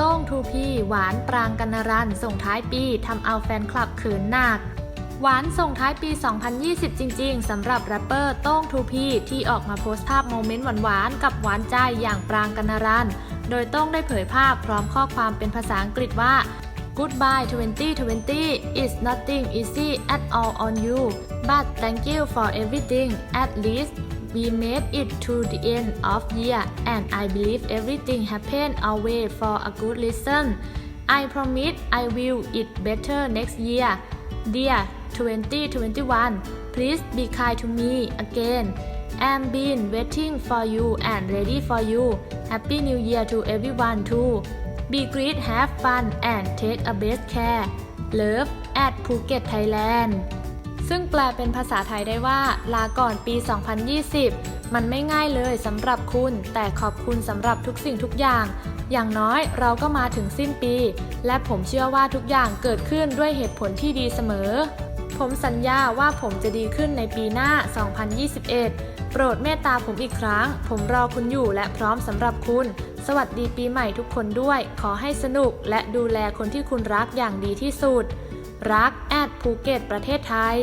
ต้งทูพีหวานปรางกันรันส่งท้ายปีทำเอาแฟนคลับเขินหนักหวานส่งท้ายปี 2020 จริง ๆ สำหรับแรปเปอร์โต้งทูพีที่ออกมาโพสต์ภาพโมเมนต์หวานๆ กับหวานใจอย่างปรางกันนรัน โดยโต้งได้เผยภาพพร้อมข้อความเป็นภาษาอังกฤษว่า Goodbye 2020 is nothing easy at all on you but thank you for everything at least we made it to the end of year and I believe everything happened our way for a good reason I promise I will it better next year. Dear 2021 please be kind to me again. I'm been waiting for you and ready for you. Happy New Year to everyone too. Be great have fun and take a best care. Love at Phuket Thailand ซึ่งแปลเป็นภาษาไทยได้ว่า ลาก่อนปี 2020 มันไม่ง่ายเลยสำหรับคุณ แต่ขอบคุณสำหรับทุกสิ่งทุกอย่าง อย่างน้อยเราก็มาถึงสิ้นปี และผมเชื่อว่าทุกอย่างเกิดขึ้นด้วยเหตุผลที่ดีเสมอ ผมสัญญาว่าผมจะดีขึ้นในปีหน้า 2021 โปรดเมตตาผมอีกครั้ง ผมรอคุณอยู่และพร้อมสำหรับคุณ สวัสดีปีใหม่ทุกคนด้วย ขอให้สนุกและดูแลคนที่คุณรักอย่างดีที่สุด รักแอดภูเก็ตประเทศไทย